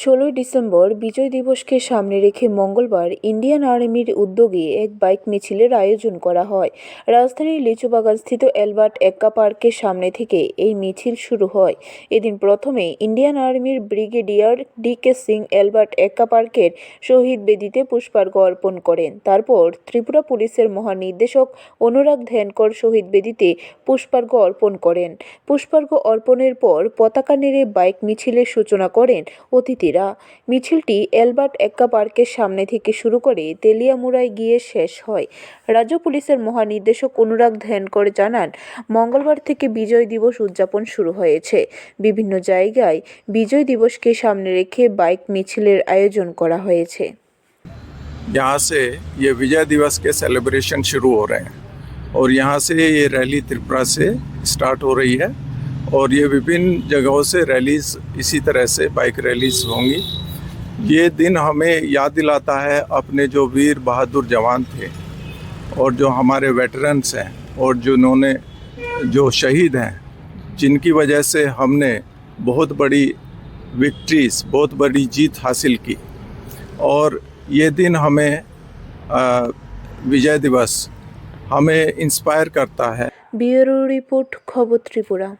ষোলোই ডিসেম্বর বিজয় দিবসকে সামনে রেখে মঙ্গলবার ইন্ডিয়ান আর্মির উদ্যোগে এক বাইক মিছিলের আয়োজন করা হয়। রাজধানীর লিচুবাগানস্থিত অ্যালবার্ট এক্কা পার্কের সামনে থেকে এই মিছিল শুরু হয়। এদিন প্রথমে ইন্ডিয়ান আর্মির brigadier D K Singh Albert Ekka পার্কের শহীদ বেদিতে পুষ্পার্ঘ্য অর্পণ করেন। তারপর ত্রিপুরা পুলিশের মহানির্দেশক অনুরাগ ধ্যানকর শহীদ বেদিতে পুষ্পার্ঘ্য অর্পণ করেন। পুষ্পার্ঘ্য অর্পণের পর পতাকা নেড়ে বাইক মিছিলের সূচনা করেন অতিথিরা মিছিলটি অ্যালবার্ট এক্কা পার্কের সামনে থেকে শুরু করে তেলিয়ামুড়ায় গিয়ে শেষ হয় রাজ্য পুলিশের মহানির্দেশক অনুরাগ ধ্যানকর জানান মঙ্গলবার থেকে বিজয় দিবস উদযাপন শুরু হয়েছে বিভিন্ন জায়গায় বিজয় দিবসকে সামনে রেখে বাইক মিছিলের আয়োজন করা হয়েছে यहाँ से ये विजय दिवस के सेलिब्रेशन शुरू हो रहे हैं और यहाँ से ये रैली त्रिपुरा से स्टार्ट हो रही है और ये विभिन्न जगहों से रैलीज इसी तरह से बाइक रैलीज होंगी। ये दिन हमें याद दिलाता है अपने जो वीर बहादुर जवान थे और जो हमारे वेटरन्स हैं और जिन्होंने, जो शहीद हैं, जिनकी वजह से हमने बहुत बड़ी विक्ट्रीज बहुत बड़ी जीत हासिल की। और ये दिन हमें विजय दिवस हमें इंस्पायर करता है। ब्यूरो रिपोर्ट, खबर त्रिपुरा।